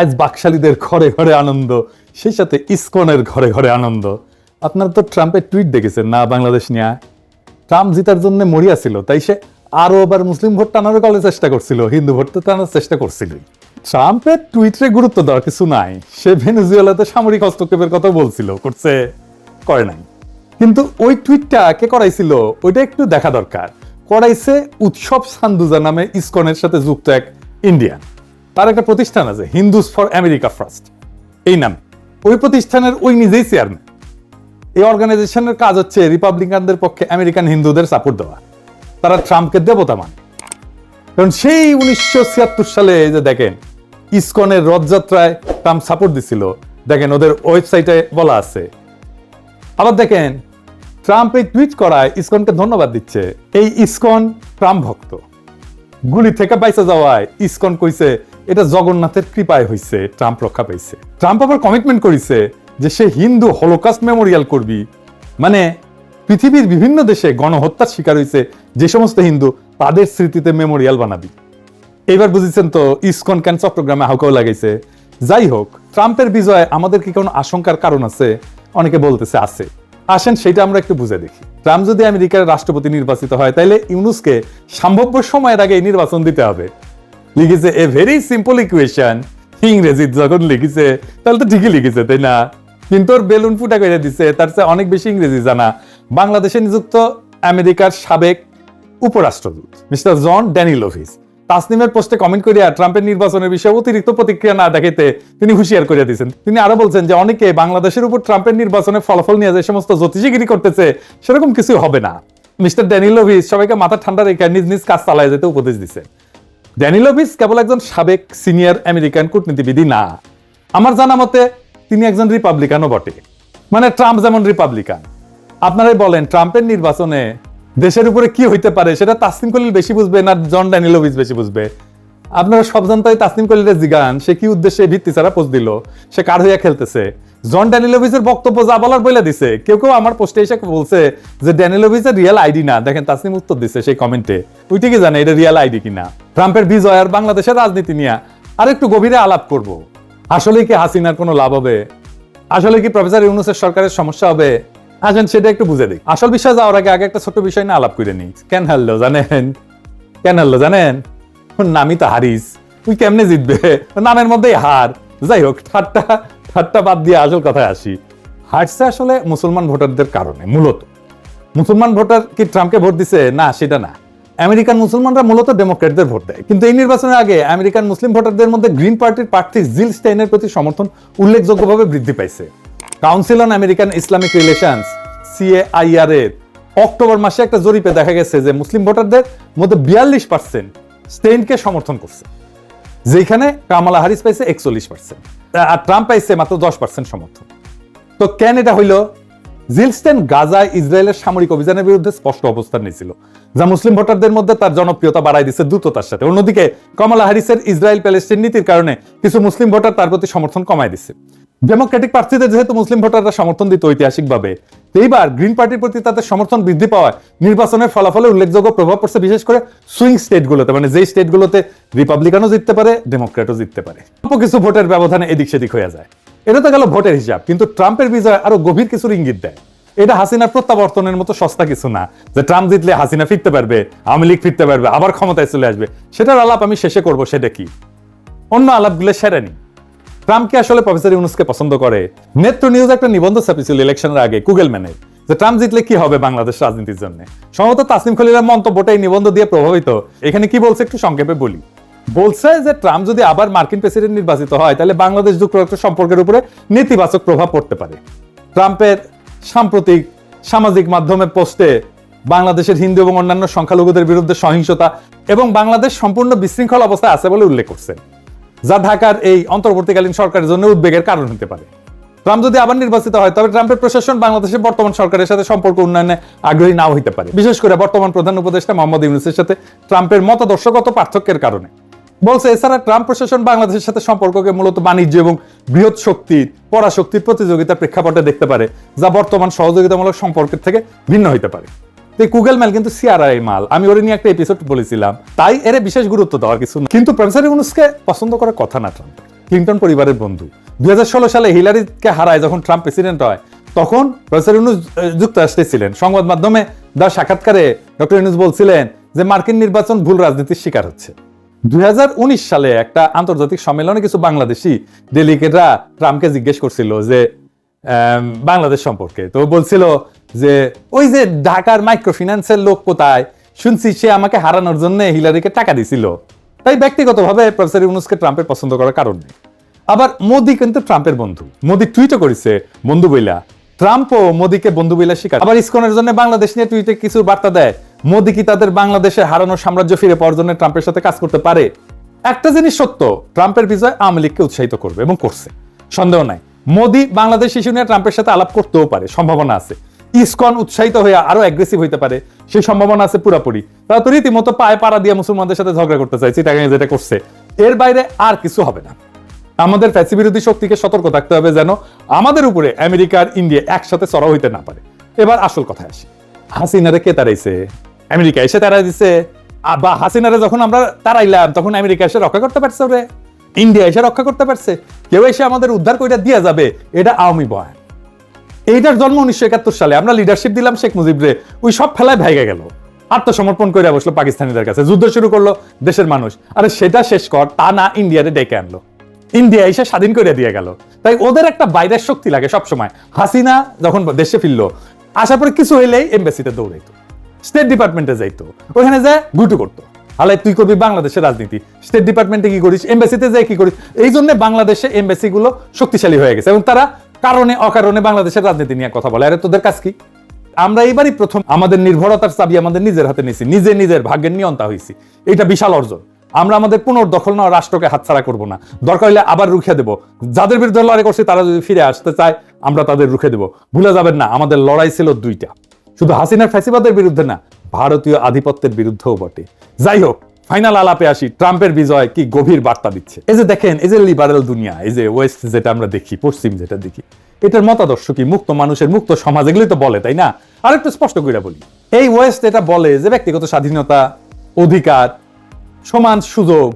আজ বাকশালীদের ঘরে ঘরে আনন্দ, সেই সাথে ইসকনের ঘরে ঘরে আনন্দ। আপনারা তো ট্রাম্পের টুইট দেখেছেন, না বাংলাদেশ নিয়ে? ট্রাম্প জিতার জন্য মরিয়া ছিল, তাই সে আরও আবার মুসলিম ভোট টানারও কলে চেষ্টা করছিল, হিন্দু ভোট তো টানার চেষ্টা করছিল ট্রাম্পের টুইটে গুরুত্ব দেওয়ার কিছু নাই, সে ভেনেজুয়েলাতে সামরিক হস্তক্ষেপের কথা বলছিল, করছে, করে নাই। কিন্তু ওই টুইটটা কে করাইছিল, ওইটা একটু দেখা দরকার, করাইছে উৎসব সান্দুজা নামে ইসকনের সাথে যুক্ত এক ইন্ডিয়ান। তার একটা প্রতিষ্ঠান আছে, হিন্দুস ফর আমেরিকা ফার্স্ট। এই নাম। ওই প্রতিষ্ঠানের ওই নিজেই চেয়ারম্যান এই অর্গানাইজেশনের কাজ হচ্ছে রিপাবলিকানদের পক্ষে আমেরিকান হিন্দুদের সাপোর্ট দেওয়া। তারা ট্রাম্পকে দেবতা মানে। কারণ সেই উনিশশো ছিয়াত্তর সালে যে দেখেন, ইসকনের রথযাত্রায় ট্রাম্প সাপোর্ট দিছিল। দেখেন ওদের ওয়েবসাইটে বলা আছে। আবার দেখেন ট্রাম্প এই টুইট করায় ইসকনকে ধন্যবাদ দিচ্ছে। এই ইসকন ট্রাম্প ভক্ত। গুলি থেকে বাইসে যাওয়ায় ইসকন কইছে এটা জগন্নাথের কৃপায় হইছে, ট্রাম্প রক্ষা পাইছে। ট্রাম্প আবার কমিটমেন্ট করিছে যে সে হিন্দু হলোকাস্ট মেমোরিয়াল করবি। মানে পৃথিবীর বিভিন্ন দেশে গণহত্যার শিকার হয়েছে যে সমস্ত হিন্দু, তাদের স্মৃতিতে মেমোরিয়াল বানাবি। এবার বুঝেছেন তো, ইসকন ক্যান চট্টগ্রামে হাউকাও লাগাইছে। যাই হোক, ট্রাম্পের বিজয় আমাদের কি কোনো আশঙ্কার কারণ আছে? অনেকে বলতেছে আছে। আসেন সেটা আমরা একটু বুঝে দেখি। ট্রাম্প যদি আমেরিকার রাষ্ট্রপতি নির্বাচিত হয়, তাইলে ইউনুসকে সম্ভাব্য সময়ের আগে নির্বাচন দিতে হবে। লিখেছে এ ভেরি সিম্পল ইকুয়েশন ইংরেজি যখন লিখেছে, তাহলে তো ঠিকই লিখেছে, তাই না? কিন্তু ওর বেলুন ফুটা করে দিছে, তার চেয়ে অনেক বেশি ইংরেজি জানা। বাংলাদেশে নিযুক্ত আমেরিকার সাবেক উপরাষ্ট্রদূত, মিস্টার জন ড্যানিলোভিস তাসনিমের পোস্টে কমেন্ট করিয়া ট্রাম্পের নির্বাচনের বিষয়ে অতিরিক্ত প্রতিক্রিয়া না দেখাইতে তিনি হুঁশিয়ার করে দিয়েছেন। তিনি আরও বলছেন যে, অনেকে বাংলাদেশের উপর ট্রাম্পের নির্বাচনের ফলাফল নিয়ে যে সমস্ত জ্যোতিষীগিরি করতেছে, সেরকম কিছু হবে না। মিস্টার ড্যানিলোভিস সবাইকে মাথা ঠান্ডা রেখে নিজ নিজ কাজ চালায় যেতে উপদেশ দিছে। ড্যানিলোভিস কেবল একজন সাবেক সিনিয়র আমেরিকান কূটনীতিবিদই না। আমার জানা মতে, তিনি একজন রিপাবলিকানও বটে। মানে ট্রাম্প যেমন রিপাবলিকান। আপনারাই বলেন, ট্রাম্পের নির্বাচনে দেশের উপরে কি হইতে পারে, সেটা তাসনিম কলিল বেশি বুঝবে না জন ড্যানিলোভিস বেশি বুঝবে। আপনারা সব জানতাই তাসনিম কলিলের জিগান, সে কি উদ্দেশ্যে ভিত্তি ছাড়া পোস্ট দিল, সে কার হইয়া খেলতেছে? জন ড্যানিলোভিসের বক্তব্য যা বলার বলে দিছে। কেউ কেউ আমার পোস্টে এসে বলছে যে ড্যানিলোভিসের রিয়েল আইডি না। দেখেন তাসনিম উত্তর দিছে সেই কমেন্টে ওই ঠিকই জানে এটা রিয়েল আইডি কিনা। ট্রাম্পের বিজয় আর বাংলাদেশের রাজনীতি নিয়ে আর একটু গভীরে আলাপ করব। আসলে কি হাসিনার কোনো লাভ হবে? আসলে কি প্রফেসর ইউনুসের সরকারের সমস্যা হবে? আসেন সেটা একটু বুঝে দিই আসল বিষয় যাওয়ার আগে আগে একটা ছোট্ট বিষয় নিয়ে আলাপ করে নিই। কেন হারলো জানেন? কেন হারলো জানেন? নামই তো হারিস। তুই কেমনে জিতবে? নামের মধ্যেই হার। যাই হোক ঠাট্টা ঠাট্টা বাদ দিয়ে আসল কথায় আসি। হারছে আসলে মুসলমান ভোটারদের কারণে, মূলত। মুসলমান ভোটার কি ট্রাম্পকে ভোট দিছে? না, সেটা না। আমেরিকান মুসলমানরা মূলত ডেমোক্রেটদের ভোট দেয়। কিন্তু এই নির্বাচনের আগে আমেরিকান মুসলিম ভোটারদের মধ্যে গ্রিন পার্টির প্রার্থী জিল স্টেইনের প্রতি সমর্থন উল্লেখযোগ্যভাবে বৃদ্ধি পাইছে। Council on American Islamic relations CAIR এর অক্টোবর মাসে একটা জরিপে দেখা গেছে যে মুসলিম ভোটারদের মধ্যে বিয়াল্লিশ পার্সেন্ট স্টেইনকে সমর্থন করছে যেখানে কামালা হারিস পাইছে একচল্লিশ পার্সেন্ট। আর ট্রাম্প পাইছে মাত্র দশ পার্সেন্ট সমর্থন। তো কেন এটা হইল? জিলস্টেন গাজায় ইসরায়েলের সামরিক অভিযানের বিরুদ্ধে স্পষ্ট অবস্থান নিয়েছিল, যা মুসলিম ভোটারদের মধ্যে তার জনপ্রিয়তা বাড়াই দিচ্ছে দ্রুততার সাথে। অন্যদিকে, কমলা হ্যারিসের ইসরায়েল প্যালেস্টিন নীতির কারণে কিছু মুসলিম ভোটার তার প্রতি সমর্থন কমায় দিচ্ছে ডেমোক্রেটিক প্রার্থীদের যেহেতু মুসলিম ভোটাররা সমর্থন দিত ঐতিহাসিকভাবে এইবার গ্রিন পার্টির প্রতি তাদের সমর্থন বৃদ্ধি পাওয়ায় নির্বাচনের ফলাফলে উল্লেখযোগ্য প্রভাব পড়ছে বিশেষ করে সুইং স্টেটগুলোতে মানে যেই স্টেটগুলোতে রিপাবলিকানও জিততে পারে ডেমোক্রেটও জিততে পারে। অল্প কিছু ভোটের ব্যবধানে এদিক সেদিক হয়ে যায়। এটা তো গেল ভোটের হিসাব, কিন্তু ট্রাম্পের বিজয় আরও গভীর কিছুর ইঙ্গিত দেয়। এটা হাসিনার প্রত্যাবর্তনের মতো সস্তা কিছু না, যে ট্রাম্প জিতলে হাসিনা ফিরতে পারবে, আওয়ামী লীগ ফিরতে পারবে, আবার ক্ষমতায় চলে আসবে, সেটার আলাপ আমি শেষে করব, সেটা কি? অন্য আলাপগুলো সেরে নি। ট্রাম্প কি আসলে প্রফেসর ইউনুসকে পছন্দ করে। নেত্র নিউজ একটা নিবন্ধ ছাপিয়েছিল ইলেকশনের আগে গুগল ম্যানে, যে ট্রাম্প জিতলে কি হবে বাংলাদেশ রাজনীতির জন্য। সম্ভবত তাসিম খলিলের মন্তব্যটা এই নিবন্ধ দিয়ে প্রভাবিত। এখানে কি বলছে একটু সংক্ষেপে বলি। বলছে যে ট্রাম্প যদি আবার মার্কিন প্রেসিডেন্ট নির্বাচিত হয়, তাহলে বাংলাদেশ যুক্তরাষ্ট্র সম্পর্কের উপরে নেতিবাচক প্রভাব পড়তে পারে। ট্রাম্পের সাম্প্রতিক সামাজিক মাধ্যমে পোস্টে বাংলাদেশের হিন্দু এবং অন্যান্য সংখ্যালঘুদের বিরুদ্ধে সহিংসতা এবং বাংলাদেশ সম্পূর্ণ বিশৃঙ্খল অবস্থায় আছে বলে উল্লেখ করছেন। যা ঢাকার এই অন্তর্বর্তীকালীন সরকারের জন্য উদ্বেগের কারণ হতে পারে। ট্রাম্প যদি আবার নির্বাচিত হয়, তবে ট্রাম্পের প্রশাসন বাংলাদেশের বর্তমান সরকারের সাথে সম্পর্ক উন্নয়নে আগ্রহী নাও হতে পারে। বিশেষ করে বর্তমান প্রধান উপদেষ্টা মোহাম্মদ ইউনুসের সাথে ট্রাম্পের মতাদর্শগত পার্থক্যের কারণে। বলছে, এছাড়া ট্রাম্প প্রশাসন বাংলাদেশের সাথে সম্পর্ককে মূলত বাণিজ্য এবং বৃহৎ শক্তির পরাশক্তির প্রতিযোগিতার প্রেক্ষাপটে দেখতে পারে, যা বর্তমান সহযোগিতামূলক সম্পর্কের থেকে ভিন্ন হতে পারে। তো গুগল ম্যাল কিন্তু সিআরআই মাল। আমি ওরে নিয়ে একটা এপিসোড বলেছিলাম। তাই এর বিশেষ গুরুত্ব দেওয়ার কিছু না। কিন্তু প্রফেসর ইউনুসকে পছন্দ করার কথা না ট্রাম্পের ক্লিন্টন পরিবারের বন্ধু। দুই সালে হিলারিকে হারায় যখন ট্রাম্প প্রেসিডেন্ট হয়, তখন প্রফেসর ইউনুস যুক্তরাষ্ট্রে ছিলেন। সংবাদ মাধ্যমে দেওয়া সাক্ষাৎকারে ডক্টর ইউনুস বলছিলেন যে মার্কিন নির্বাচন ভুল রাজনীতির শিকার হচ্ছে। দুই হাজার উনিশ সালে একটা আন্তর্জাতিক সম্মেলনে কিছু বাংলাদেশি ডেলিগেটরা ট্রাম্পকে জিজ্ঞেস করছিল যে বাংলাদেশ সম্পর্কে। তো বলছিল যে ওই যে ঢাকার মাইক্রো ফিন্যান্সের লোক কোথায়? শুনছি সে আমাকে হারানোর জন্য হিলারিকে টাকা দিছিল। তাই ব্যক্তিগতভাবে প্রফেসর ইউনুসকে ট্রাম্পের পছন্দ করার কারণ নেই। আবার মোদি কিন্তু ট্রাম্পের বন্ধু। মোদি টুইটও করেছে, বন্ধু বইলা। ট্রাম্পও মোদিকে বন্ধু বইলা স্বীকার আবার ইসকনের জন্য বাংলাদেশ নিয়ে টুইটে কিছু বার্তা দেয়। মোদি কি তাদের বাংলাদেশে হারানোর সাম্রাজ্য ফিরে পাওয়ার জন্য ট্রাম্পের সাথে কাজ করতে পারে? একটা জিনিস সত্য, ট্রাম্পের বিজয় আওয়ামী লীগকে উৎসাহিত করবে এবং করছে। সন্দেহ নাই। মোদি বাংলাদেশ ইস্যু নিয়ে ট্রাম্পের সাথে আলাপ করতেও পারে, সম্ভাবনা আছে। ইসকন উৎসাহিত হয়ে আরও অ্যাগ্রেসিভ হইতে পারে। সেই সম্ভাবনা আছে পুরাপুরি। তারা তো রীতিমতো পায়ে পাড়া দিয়ে মুসলমানদের সাথে ঝগড়া করতে চাইছে চিটাগাঙে যেটা করছে। এর বাইরে আর কিছু হবে না। আমাদের ফ্যাসি বিরোধী শক্তিকে সতর্ক থাকতে হবে যেন আমাদের উপরে আমেরিকা আর ইন্ডিয়া একসাথে চড়াও হইতে না পারে। এবার আসল কথায় আসি। হাসিনারে কে তারাইছে আমেরিকা এসে তারাই দিছে। বা হাসিনারে যখন আমরা তারাইলাম তখন আমেরিকা এসে রক্ষা করতে পারছে ওরে। ইন্ডিয়া এসে রক্ষা করতে পারছে। কেউ এসে আমাদের উদ্ধার করে দিয়া যাবে, এটা আওয়ামী বয়ান। এইটার জন্ম উনিশশো একাত্তর সালে। আমরা লিডারশিপ দিলাম শেখ মুজিবরে। ওই সব ফেলায় ভেঙে গেল। আত্মসমর্পণ করে বসল পাকিস্তানিদের কাছে। যুদ্ধ শুরু করল দেশের মানুষ। আরে সেটা শেষ কর, তা না ইন্ডিয়ারে ডেকে আনলো। ইন্ডিয়া এসে স্বাধীন করে দিয়ে গেল। তাই ওদের একটা বাইরের শক্তি লাগে সবসময়। হাসিনা যখন দেশে ফিরলো, আসার পরে কিছু হইলেই এমবাসিতে দৌড়াইতো। স্টেট ডিপার্টমেন্টে যাইতো। ওখানে যায় গুটু করতো। হালাই তুই করবি বাংলাদেশের রাজনীতি। স্টেট ডিপার্টমেন্টে কি করিস? এমবাসিতে যায় কি করিস? এই জন্য বাংলাদেশে এমবাসি গুলো শক্তিশালী হয়ে গেছে। এবং তারা কারণে, অকারণে বাংলাদেশের রাজনীতি নিয়ে কথা বলে। আরে, তোদের কাজ কি? আমরা এবারই প্রথম আমাদের নির্ভরতার চাবি আমাদের নিজের হাতে নিছি নিজে নিজের ভাগ্যের নিয়ন্তা হয়েছি। এটা বিশাল অর্জন। আমরা আমাদের পুনর্দখল নেওয়া রাষ্ট্রকে হাতছাড়া করব না। দরকার হলে আবার রুখে দেব। যাদের বিরুদ্ধে লড়াই করছে, তারা যদি ফিরে আসতে চায়, আমরা তাদের রুখে দেব। ভুলে যাবেন না, আমাদের লড়াই ছিল দুইটা। শুধু হাসিনার ফ্যাসিবাদের বিরুদ্ধে না, ভারতীয় আধিপত্যের বিরুদ্ধেও বটে। যাই হোক ফাইনাল আলাপে আসি, ট্রাম্পের বিজয় কি গভীর বার্তা দিচ্ছে? এই যে দেখেন, এই যে লিবারেল দুনিয়া, এই যে ওয়েস্ট যেটা আমরা দেখি, পশ্চিম যেটা দেখি, এটার মতাদর্শ কি মুক্ত মানুষের মুক্ত সমাজ? এগুলি তো বলে, তাই না? আর একটু স্পষ্ট করে বলি, এই ওয়েস্ট এটা বলে যে ব্যক্তিগত স্বাধীনতা, অধিকার, সমান সুযোগ,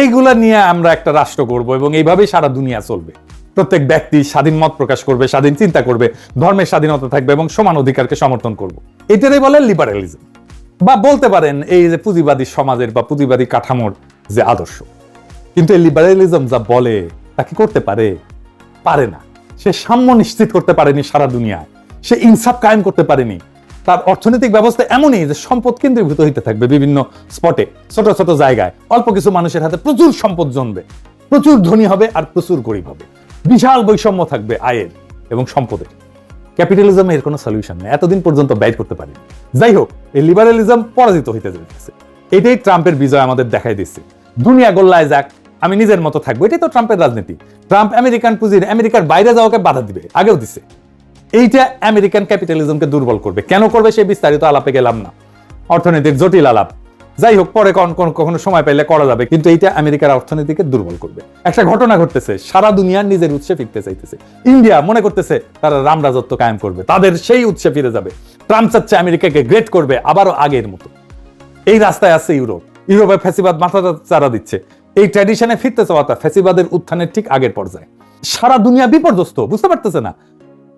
এইগুলা নিয়ে আমরা একটা রাষ্ট্র করব এবং এইভাবেই সারা দুনিয়া চলবে। প্রত্যেক ব্যক্তি স্বাধীন মত প্রকাশ করবে, স্বাধীন চিন্তা করবে, ধর্মের স্বাধীনতা থাকবে এবং সমান অধিকারকে সমর্থন করব। এটারই বলে লিবারেলিজম বা বলতে পারেন এই যে পুঁজিবাদী সমাজের বা পুঁজিবাদী কাঠামোর যে আদর্শ। কিন্তু এই লিবারেলিজম যা বলে, তা কি করতে পারে? পারে না। সে সাম্য নিশ্চিত করতে পারেনি সারা দুনিয়ায়। সে ইনসাফ কায়েম করতে পারেনি। তার অর্থনৈতিক ব্যবস্থা এমনই যে সম্পদ কেন্দ্রীভূত হইতে থাকবে বিভিন্ন স্পটে, ছোট ছোট জায়গায়। অল্প কিছু মানুষের হাতে প্রচুর সম্পদ জন্মবে। প্রচুর ধনী হবে আর প্রচুর গরিব হবে। বিশাল বৈষম্য থাকবে আয়ের এবং সম্পদের। ক্যাপিটালিজমে এর কোনো সলিউশন নেই। এতদিন পর্যন্ত ব্যয় করতে পারেনি। যাই হোক, এই লিবারালিজম পরাজিত হইতে যেতেছে এটাই ট্রাম্পের বিজয় আমাদের দেখাই দিচ্ছে দুনিয়া গোল্লায় যাক, আমি নিজের মতো থাকব। এটাই তো ট্রাম্পের রাজনীতি। ট্রাম্প আমেরিকান পুঁজির, আমেরিকার বাইরে যাওয়াকে বাধা দিবে, আগেও দিছে। এইটা আমেরিকান ক্যাপিটালিজমকে দুর্বল করবে। কেন করবে সে বিস্তারিত আলাপে গেলাম না। অর্থনৈতিক জটিল আলাপ। যাই হোক পরে কখন- সময় পাইলে করা যাবে, কিন্তু এইটা আমেরিকার অর্থনীতিকে দুর্বল করবে। একটা ঘটনা ঘটতেছে, সারা দুনিয়া নিজের উৎসে ফিরতে চাইতেছে। ইন্ডিয়া মনে করতেছে তারা রাম রাজত্ব কায়েম করবে, তাদের সেই উৎসে ফিরে যাবে। ট্রাম্প চাচ্ছে আমেরিকাকে গ্রেট করবে আবারও আগের মতো। এই রাস্তায় আছে ইউরোপ। ইউরোপে ফ্যাসিবাদ মাথা চারা দিচ্ছে। এই ট্র্যাডিশনে ফিরতে চাওয়াটা ফ্যাসিবাদের উত্থানের ঠিক আগের পর্যায়ে। সারা দুনিয়া বিপর্যস্ত, বুঝতে পারতেছে না।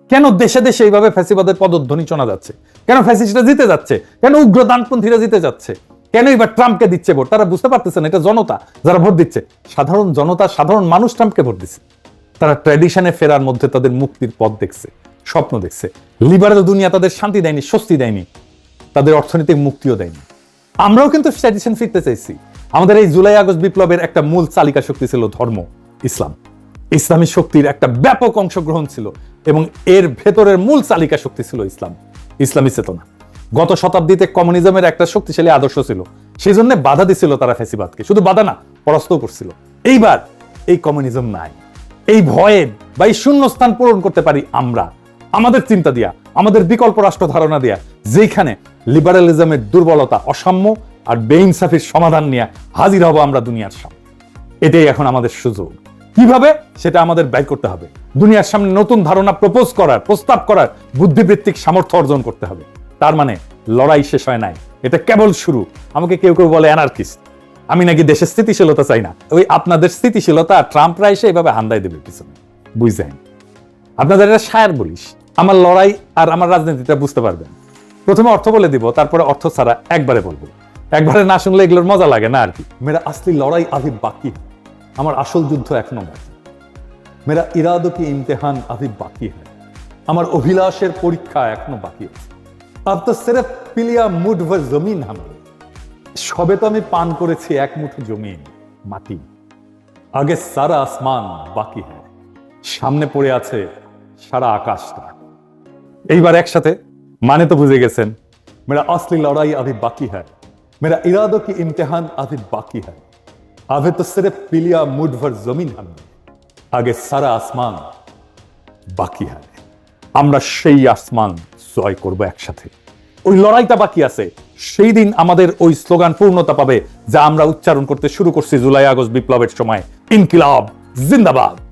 কেন দেশে দেশে এইভাবে ফ্যাসিবাদের পদধ্বনি শোনা যাচ্ছে? কেন ফ্যাসিস্টরা জিতে যাচ্ছে? কেন উগ্র দানপন্থীরা জিতে যাচ্ছে? কেন এবার ট্রাম্পকে দিচ্ছে ভোট? তারা বুঝতে পারতেছে না, এটা জনতা যারা ভোট দিচ্ছে। সাধারণ জনতা, সাধারণ মানুষ ট্রাম্পকে ভোট দিচ্ছে। তারা ট্র্যাডিশনে ফেরার মধ্যে তাদের মুক্তির পথ দেখছে, স্বপ্ন দেখছে। লিবারেল দুনিয়া তাদের শান্তি দেয়নি, স্বস্তি দেয়নি। তাদের অর্থনৈতিক মুক্তিও দেয়নি। আমরাও কিন্তু ট্র্যাডিশন ফিরতে চাইছি। আমাদের এই জুলাই আগস্ট বিপ্লবের একটা মূল চালিকা শক্তি ছিল ধর্ম, ইসলাম। ইসলামী শক্তির একটা ব্যাপক অংশগ্রহণ ছিল এবং এর ভেতরের মূল চালিকা শক্তি ছিল ইসলাম, ইসলামী চেতনা। গত শতাব্দীতে কমিউনিজমের একটা শক্তিশালী আদর্শ ছিল। সেই জন্য বাধা দিছিল তারা ফ্যাসিবাদকে। শুধু বাধা না পরাস্ত করছিল। এইবার এই কমিউনিজম নাই। এই ভয়ে বা এই শূন্যস্থান পূরণ করতে পারি আমরা। আমাদের চিন্তা দিয়া, আমাদের বিকল্প রাষ্ট্র ধারণা দিয়া যেখানে লিবারালিজমের দুর্বলতা অসাম্য আর বেইনসাফির সমাধান নিয়ে হাজির হব আমরা দুনিয়ার সামনে। এটাই এখন আমাদের সুযোগ। কীভাবে? সেটা আমাদের ব্যয় করতে হবে। দুনিয়ার সামনে নতুন ধারণা প্রপোজ করার, প্রস্তাব করার বুদ্ধিবৃত্তিক সামর্থ্য অর্জন করতে হবে। তার মানে লড়াই শেষ হয় নাই। এটা কেবল শুরু। আমাকে কেউ কেউ বলে অ্যানার্কিস্ট আমি নাকি দেশের স্থিতিশীলতা চাই না। ওই আপনাদের স্থিতিশীলতা ট্রাম্পরা এসে এভাবে হান্দাই দেবে পিছনে। বুঝছেন? আপনাদের এটা সায়ার বলিস। আমার লড়াই আর আমার রাজনীতিটা বুঝতে পারবেন। প্রথমে অর্থ বলে দিব, তারপরে অর্থ ছাড়া একবারে বলব। একবারে না শুনলে এগুলোর মজা লাগে না আর কি। মেরা আসলি লড়াই আভি বাকি আমার আসল যুদ্ধ এখনও বাকি। মেরা ইরাদো কি ইমতেহান আভি বাকি है আমার অভিলাষের পরীক্ষা এখনও বাকি আছে আর তো সেরেফ পিলিয়া মুড ও জমিন হাম। সবে তো আমি পান করেছি এক মুঠো জমিন, মাটি। আগে সারা আসমান বাকি হ্যাঁ সামনে পড়ে আছে সারা আকাশটা এইবার একসাথে মানে তো বুঝে গেছেন, মেরা আসলি লড়াই আভি বাকি হ্যাঁ মেরা ইরাদো কি ইমতেহান আভি বাকি হ্যাঁ আভে তো সেরেফ পিলিয়া মুড ভর জমিন হাম। আগে সারা আসমান বাকি হ্যাঁ আমরা সেই আসমান জয় করব একসাথে। ওই লড়াইটা বাকি আছে। সেই দিন আমাদের ওই স্লোগান পূর্ণতা পাবে, যা আমরা উচ্চারণ করতে শুরু করছি জুলাই আগস্ট বিপ্লবের সময়। ইনকিলাব, জিন্দাবাদ।